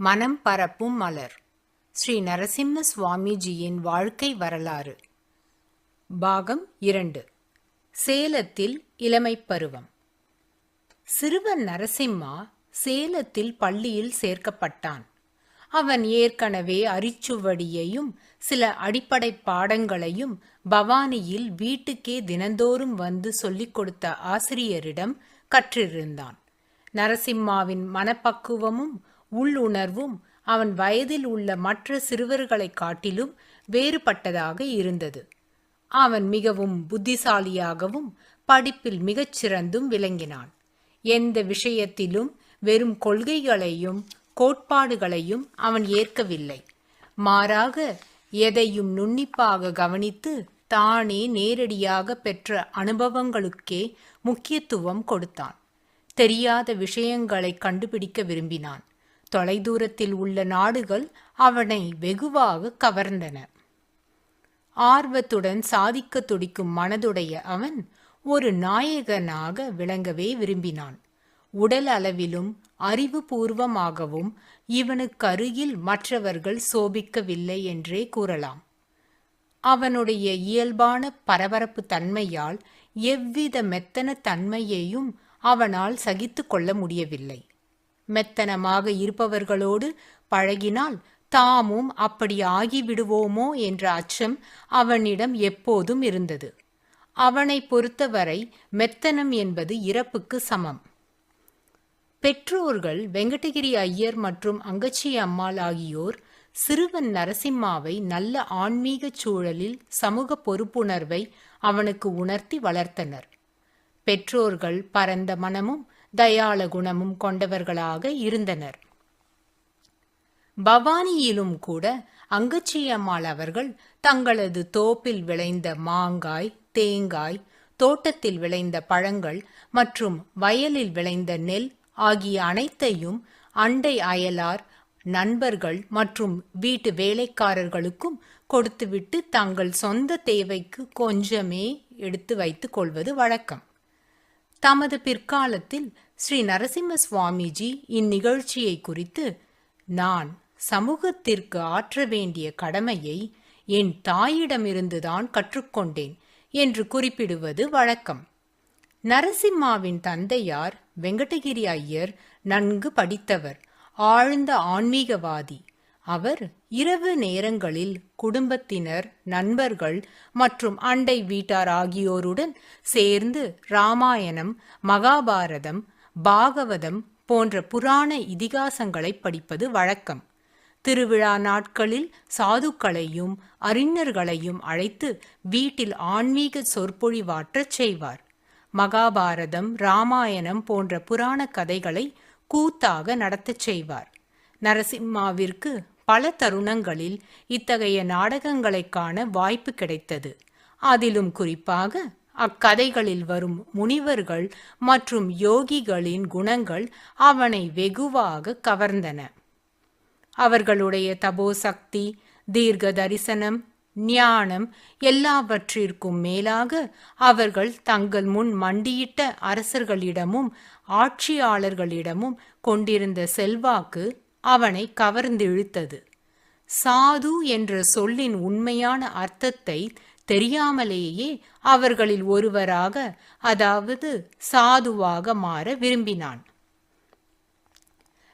மனம் பரப்பும் மலர். ஸ்ரீ நரசிம்ம சுவாமிஜியின் வாழ்க்கை வரலாறு. பாகம் இரண்டு. சேலத்தில் இளமைப் பருவம். சிறுவன் நரசிம்மா சேலத்தில் பள்ளியில் சேர்க்கப்பட்டான். அவன் ஏற்கனவே அரிச்சுவடியையும் சில அடிப்படை பாடங்களையும் பவானியில் வீட்டுக்கே தினந்தோறும் வந்து சொல்லிக் கொடுத்த ஆசிரியரிடம் கற்றிருந்தான். நரசிம்மாவின் மனப்பக்குவமும் உள்ளுணர்வும் அவன் வயதில் உள்ள மற்ற சிறுவர்களைக் காட்டிலும் வேறுபட்டதாக இருந்தது. அவன் மிகவும் புத்திசாலியாகவும் படிப்பில் மிகச்சிறந்தும் விளங்கினான். எந்த விஷயத்திலும் வெறும் கொள்கைகளையும் கோட்பாடுகளையும் அவன் ஏற்கவில்லை. மாறாக எதையும் நுண்ணிப்பாக கவனித்து தானே நேரடியாக பெற்ற அனுபவங்களுக்கே முக்கியத்துவம் கொடுத்தான். தெரியாத விஷயங்களை கண்டுபிடிக்க விரும்பினான். தொலைதூரத்தில் உள்ள நாடுகள் அவனை வெகுவாக கவர்ந்தன. ஆர்வத்துடன் சாதிக்க துடிக்கும் மனதுடைய அவன் ஒரு நாயகனாக விளங்கவே விரும்பினான். உடல் அளவிலும் அறிவுபூர்வமாகவும் இவனுக்கு அருகில் மற்றவர்கள் சோபிக்கவில்லை என்றே கூறலாம். அவனுடைய இயல்பான பரபரப்பு தன்மையால் எவ்வித மெத்தன தன்மையையும் அவனால் சகித்து கொள்ள முடியவில்லை. மெத்தனமாக இருப்பவர்களோடு பழகினால் தாமும் அப்படி ஆகிவிடுவோமோ என்ற அச்சம் அவனிடம் எப்போதும் இருந்தது. அவனை பொறுத்தவரை மெத்தனம் என்பது இறப்புக்கு சமம். பெற்றோர்கள் வெங்கடகிரி ஐயர் மற்றும் அங்கச்சி அம்மாள் ஆகியோர் சிறுவன் நரசிம்மாவை நல்ல ஆன்மீக சூழலில் சமூக பொறுப்புணர்வை அவனுக்கு உணர்த்தி வளர்த்தனர். பெற்றோர்கள் பரந்த மனமும் தயாள குணமும் கொண்டவர்களாக இருந்தனர். பவானியிலும் கூட அங்கச்சியம்மாள் அவர்கள் தங்களது தோப்பில் விளைந்த மாங்காய் தேங்காய் தோட்டத்தில் விளைந்த பழங்கள் மற்றும் வயலில் விளைந்த நெல் ஆகிய அனைத்தையும் அண்டை அயலார் நண்பர்கள் மற்றும் வீட்டு வேலைக்காரர்களுக்கும் கொடுத்துவிட்டு தங்கள் சொந்த தேவைக்கு கொஞ்சமே எடுத்து வைத்துக் கொள்வது வழக்கம். தமது பிற்காலத்தில் ஸ்ரீ நரசிம்ம சுவாமிஜி இந்நிகழ்ச்சியை குறித்து நான் சமூகத்திற்கு ஆற்ற வேண்டிய கடமையை என் தாயிடமிருந்துதான் கற்றுக்கொண்டேன் என்று குறிப்பிடுவது வழக்கம். நரசிம்மாவின் தந்தையார் வெங்கடகிரி ஐயர் நன்கு படித்தவர் ஆழ்ந்த ஆன்மீகவாதி. அவர் இரவு நேரங்களில் குடும்பத்தினர் நண்பர்கள் மற்றும் அண்டை வீட்டார் ஆகியோருடன் சேர்ந்து ராமாயணம் மகாபாரதம் பாகவதம் போன்ற புராண இதிகாசங்களை படிப்பது வழக்கம். திருவிழா நாட்களில் சாதுக்களையும் அறிஞர்களையும் அழைத்து வீட்டில் ஆன்மீக சொற்பொழிவாற்றச் செய்வார். மகாபாரதம் ராமாயணம் போன்ற புராண கதைகளை கூத்தாக நடத்தச் செய்வார். நரசிம்மாவிற்கு பல தருணங்களில் இத்தகைய நாடகங்களை காண வாய்ப்பு கிடைத்தது. அதிலும் குறிப்பாக அக்கதைகளில் வரும் முனிவர்கள் மற்றும் யோகிகளின் குணங்கள் அவனை வெகுவாக கவர்ந்தன. அவர்களுடைய தபோசக்தி தீர்க்க தரிசனம் ஞானம் எல்லாவற்றிற்கும் மேலாக அவர்கள் தங்கள் முன் மண்டியிட்ட அரசர்களிடமும் ஆட்சியாளர்களிடமும் கொண்டிருந்த செல்வாக்கு அவனை கவர்ந்திழுத்தது. சாது என்ற சொல்லின் உண்மையான அர்த்தத்தை தெரியாமலேயே அவர்களில் ஒருவராக அதாவது சாதுவாக மாற விரும்பினான்.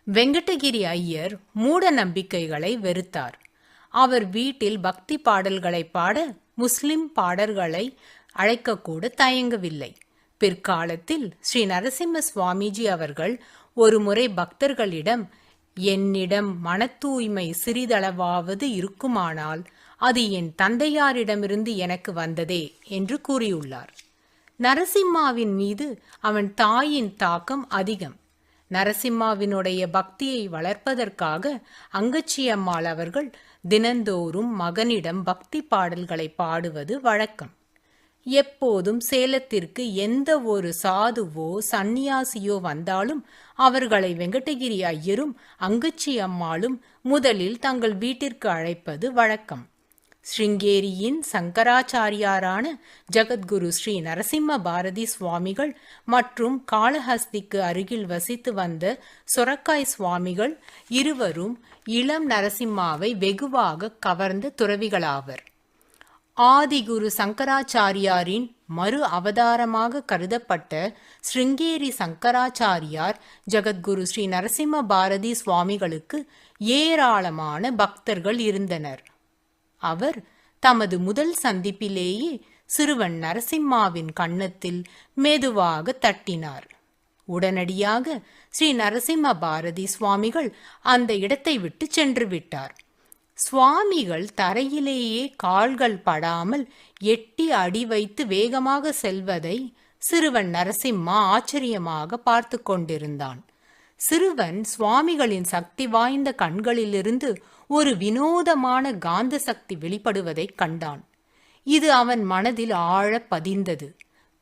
வெங்கடகிரி ஐயர் மூட நம்பிக்கைகளை வெறுத்தார். அவர் வீட்டில் பக்தி பாடல்களை பாட முஸ்லிம் பாடல்களை அழைக்கக்கூட தயங்கவில்லை. பிற்காலத்தில் ஸ்ரீ நரசிம்ம சுவாமிஜி அவர்கள் ஒருமுறை பக்தர்களிடம் என்னிடம் மன தூய்மை சிறிதளவாவது இருக்குமானால் அது என் தந்தையாரிடமிருந்து எனக்கு வந்ததே என்று கூறியுள்ளார். நரசிம்மாவின் மீது அவன் தாயின் தாக்கம் அதிகம். நரசிம்மாவினுடைய பக்தியை வளர்ப்பதற்காக அங்கச்சி அம்மாள் அவர்கள் தினந்தோறும் மகனிடம் பக்தி பாடல்களை பாடுவது வழக்கம். எப்போதும் சேலத்திற்கு எந்த ஒரு சாதுவோ சந்நியாசியோ வந்தாலும் அவர்களை வெங்கடகிரி ஐயரும் அங்கச்சி அம்மாளும் முதலில் தங்கள் வீட்டிற்கு அழைப்பது வழக்கம். ஸ்ருங்கேரியின் சங்கராச்சாரியாரான ஜகத்குரு ஸ்ரீ நரசிம்ம பாரதி சுவாமிகள் மற்றும் காளஹஸ்திக்கு அருகில் வசித்து வந்த சொரக்காய் சுவாமிகள் இருவரும் இளம் நரசிம்மாவை வெகுவாக கவர்ந்த துறவிகளாவர். ஆதிகுரு சங்கராச்சாரியாரின் மறு அவதாரமாக கருதப்பட்ட ஸ்ருங்கேரி சங்கராச்சாரியார் ஜகத்குரு ஸ்ரீ நரசிம்ம பாரதி சுவாமிகளுக்கு ஏராளமான பக்தர்கள் இருந்தனர். அவர் தமது முதல் சந்திப்பிலேயே சிறுவன் நரசிம்மாவின் கன்னத்தில் மெதுவாக தட்டினார். உடனடியாக ஸ்ரீ நரசிம்ம பாரதி சுவாமிகள் அந்த இடத்தை விட்டு சென்று விட்டார். சுவாமிகள் தரையிலேயே கால்கள் படாமல் எட்டி அடி வைத்து வேகமாக செல்வதை சிறுவன் நரசிம்மா ஆச்சரியமாக பார்த்து கொண்டிருந்தான். சிறுவன் சுவாமிகளின் சக்தி வாய்ந்த கண்களிலிருந்து ஒரு வினோதமான காந்த சக்தி வெளிப்படுவதைக் கண்டான். இது அவன் மனதில் ஆழ பதிந்தது.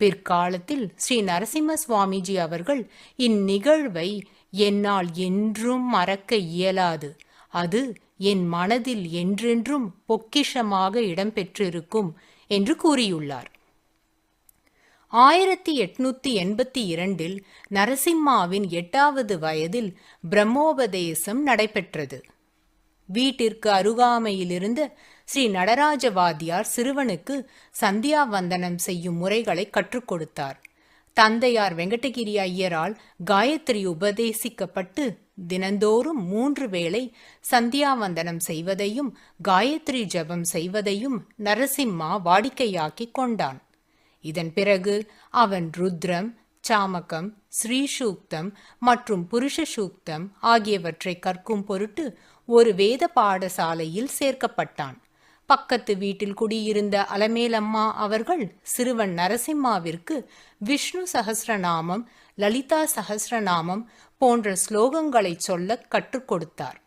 பிற்காலத்தில் ஸ்ரீ நரசிம்ம சுவாமிஜி அவர்கள் இந்நிகழ்வை என்னால் என்றும் மறக்க இயலாது. அது என் மனதில் என்றென்றும் பொக்கிஷமாக இடம்பெற்றிருக்கும் என்று கூறியுள்ளார். ஆயிரத்தி எட்நூத்தி எண்பத்தி இரண்டில் நரசிம்மாவின் எட்டாவது வயதில் பிரம்மோபதேசம் நடைபெற்றது. வீட்டிற்கு அருகாமையிலிருந்த ஸ்ரீ நடராஜவாதியார் சிறுவனுக்கு சந்தியா வந்தனம் செய்யும் முறைகளை கற்றுக் கொடுத்தார். தந்தையார் வெங்கடகிரி ஐயரால் காயத்ரி உபதேசிக்கப்பட்டு தினந்தோறும் மூன்று வேளை சந்தியாவந்தனம் செய்வதையும் காயத்ரி ஜபம் செய்வதையும் நரசிம்மா வாடிக்கையாக்கிக் கொண்டான். இதன் பிறகு அவன் ருத்ரம் சாமகம் ஸ்ரீசூக்தம் மற்றும் புருஷ சூக்தம் ஆகியவற்றை கற்கும் பொருட்டு ஒரு வேத பாடசாலையில் சேர்க்கப்பட்டான். பக்கத்து வீட்டில் குடியிருந்த அலமேலம்மா அவர்கள் சிறுவன் நரசிம்மாவிற்கு விஷ்ணு சகசிரநாமம் லலிதா சகசிரநாமம் போன்ற ஸ்லோகங்களை சொல்ல கற்றுக் கொடுத்தார்.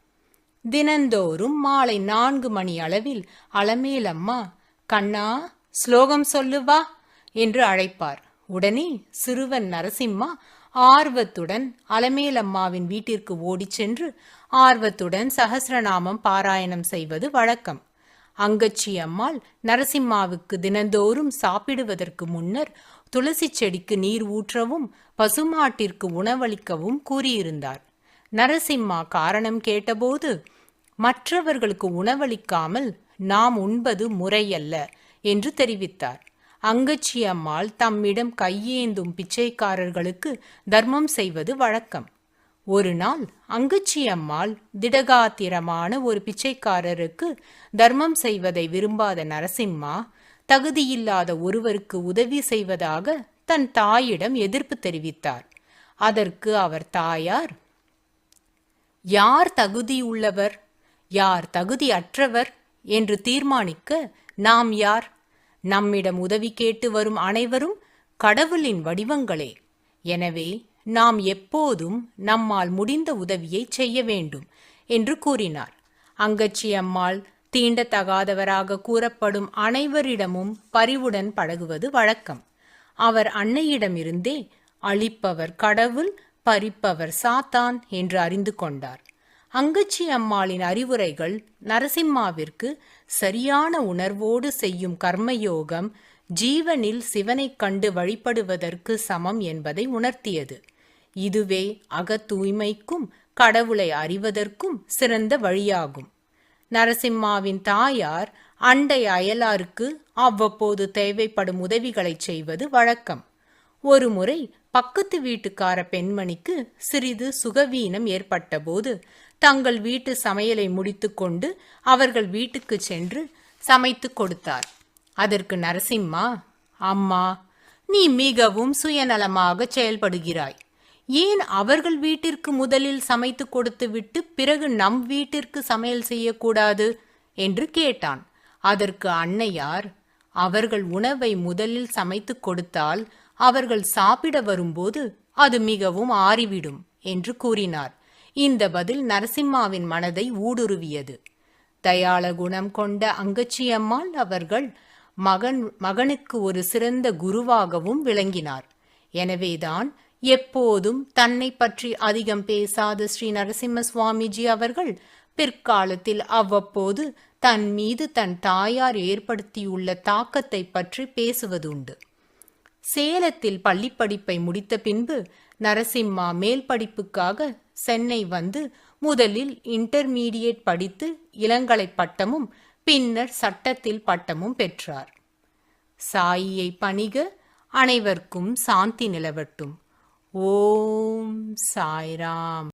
தினந்தோறும் மாலை நான்கு மணி அளவில் அலமேலம்மா கண்ணா ஸ்லோகம் சொல்லுவா? என்று அழைப்பார். உடனே சிறுவன் நரசிம்மா ஆர்வத்துடன் அலமேலம்மாவின் வீட்டிற்கு ஓடிச் சென்று ஆர்வத்துடன் சகசிரநாமம் பாராயணம் செய்வது வழக்கம். அங்கச்சி அம்மாள் நரசிம்மாவுக்கு தினந்தோறும் சாப்பிடுவதற்கு முன்னர் துளசி செடிக்கு நீர் ஊற்றவும் பசுமாட்டிற்கு உணவளிக்கவும் கூறியிருந்தார். நரசிம்மா காரணம் கேட்டபோது மற்றவர்களுக்கு உணவளிக்காமல் நாம் உண்பது முறையல்ல என்று தெரிவித்தார். அங்கச்சி அம்மாள் தம்மிடம் கையேந்தும் பிச்சைக்காரர்களுக்கு தர்மம் செய்வது வழக்கம். ஒரு நாள் அங்குச்சி அம்மாள் திடகாத்திரமான ஒரு பிச்சைக்காரருக்கு தர்மம் செய்வதை விரும்பாத நரசிம்மா தகுதியில்லாத ஒருவருக்கு உதவி செய்வதாக தன் தாயிடம் எதிர்ப்பு தெரிவித்தார். அதற்கு அவர் தாயார் யார் தகுதியுள்ளவர் யார் தகுதி அற்றவர்? என்று தீர்மானிக்க நாம் யார்? நம்மிடம் உதவி கேட்டு வரும் அனைவரும் கடவுளின் வடிவங்களே. எனவே நாம் எப்போதும் நம்மால் முடிந்த உதவியை செய்ய வேண்டும் என்று கூறினார். அங்கச்சி அம்மாள் தீண்டத்தகாதவராக கூறப்படும் அனைவரிடமும் பரிவுடன் பழகுவது வழக்கம். அவர் அன்னையிடமிருந்தே அழிப்பவர் கடவுள் பறிப்பவர் சாத்தான் என்று அறிந்து கொண்டார். அங்கச்சி அம்மாளின் அறிவுரைகள் நரசிம்மாவிற்கு சரியான உணர்வோடு செய்யும் கர்மயோகம் ஜீவனில் சிவனைக் கண்டு வழிபடுவதற்கு சமம் என்பதை உணர்த்தியது. இதுவே அகத்தூய்மைக்கும் கடவுளை அறிவதற்கும் சிறந்த வழியாகும். நரசிம்மாவின் தாயார் அண்டை அயலாருக்கு அவ்வப்போது தேவைப்படும் உதவிகளை செய்வது வழக்கம். ஒருமுறை பக்கத்து வீட்டுக்கார பெண்மணிக்கு சிறிது சுகவீனம் ஏற்பட்டபோது தங்கள் வீட்டு சமையலை முடித்துக்கொண்டு அவர்கள் வீட்டுக்கு சென்று சமைத்து கொடுத்தார். அதற்கு நரசிம்மா அம்மா நீ மிகவும் சுயநலமாக செயல்படுகிறாய். ஏன் அவர்கள் வீட்டிற்கு முதலில் சமைத்து கொடுத்துவிட்டு பிறகு நம் வீட்டிற்கு சமையல் செய்யக்கூடாது? என்று கேட்டான். அதற்கு அன்னையார் அவர்கள் உணவை முதலில் சமைத்து கொடுத்தால் அவர்கள் சாப்பிட வரும்போது அது மிகவும் ஆறிவிடும் என்று கூறினார். இந்த பதில் நரசிம்மாவின் மனதை ஊடுருவியது. தயாள குணம் கொண்ட அங்கச்சியம்மாள் அவர்கள் மகன் மகனுக்கு ஒரு சிறந்த குருவாகவும் விளங்கினார். எனவேதான் எப்போதும் தன்னை பற்றி அதிகம் பேசாத ஸ்ரீ நரசிம்ம சுவாமிஜி அவர்கள் பிற்காலத்தில் அவ்வப்போது தன் மீது தன் தாயார் ஏற்படுத்தியுள்ள தாக்கத்தை பற்றி பேசுவதுண்டு. சேலத்தில் பள்ளிப்படிப்பை முடித்த பின்பு நரசிம்மா மேல் படிப்புக்காக சென்னை வந்து முதலில் இன்டர்மீடியேட் படித்து இளங்கலை பட்டமும் பின்னர் சட்டத்தில் பட்டமும் பெற்றார். சாயியை பணிக அனைவருக்கும் சாந்தி நிலவட்டும். ஓம் சாய்ராம்